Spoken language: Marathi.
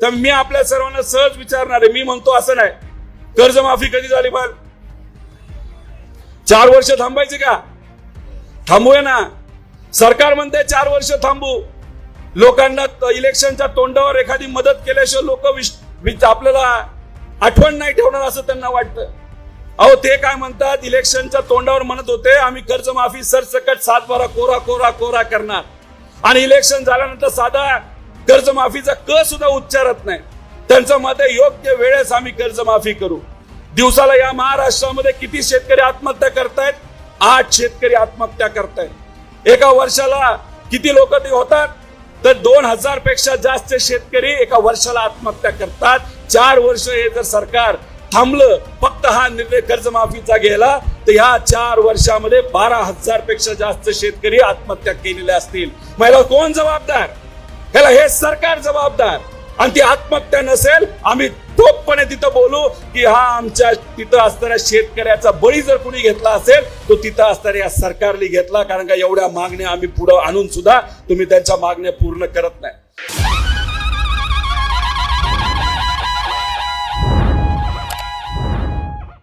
तर मी आपल्या सर्वांना सहज विचारणार आहे. मी म्हणतो असं नाही. कर्जमाफी कधी झाली पण चार वर्ष थांबायचे का? थांबूया ना. सरकार म्हणते चार वर्ष थांबू. लोकांना इलेक्शनच्या तोंडावर एखादी मदत केल्याशिवाय लोक आपल्याला आठवण नाही ठेवणार असं त्यांना वाटतं. अहो ते काय म्हणतात? इलेक्शनच्या तोंडावर म्हणत होते आम्ही कर्जमाफी सरसकट सातबारा कोरा कोरा कोरा करणार. आणि इलेक्शन झाल्यानंतर साधा कर्जमाफीचा क सुद्धा उच्चारत नाही. त्यांचं मत आहे योग्य वेळेस आम्ही कर्जमाफी करू. दिवसाला या महाराष्ट्रामध्ये किती शेतकरी आत्महत्या करतायत? आठ शेतकरी आत्महत्या करतायत. एका वर्षाला किती लोक ते होतात? तर दोन हजारपेक्षा जास्त शेतकरी एका वर्षाला आत्महत्या करतात. चार वर्ष हे जर सरकार थांबलं फक्त हा निर्णय कर्जमाफीचा घ्यायला तर ह्या चार वर्षामध्ये बारा हजारपेक्षा जास्त शेतकरी आत्महत्या केलेल्या असतील. महिला कोण जबाबदार? ह्याला हे सरकार जबाबदार. आणि ती आत्महत्या नसेल आम्ही ठोकपणे तिथं बोलू की हा आमच्या तिथं असणाऱ्या शेतकऱ्याचा बळी जर कुणी घेतला असेल तो तिथं असणाऱ्या या सरकारने घेतला. कारण का एवढ्या मागण्या आम्ही पुढे आणून सुद्धा तुम्ही त्यांच्या मागण्या पूर्ण करत नाही.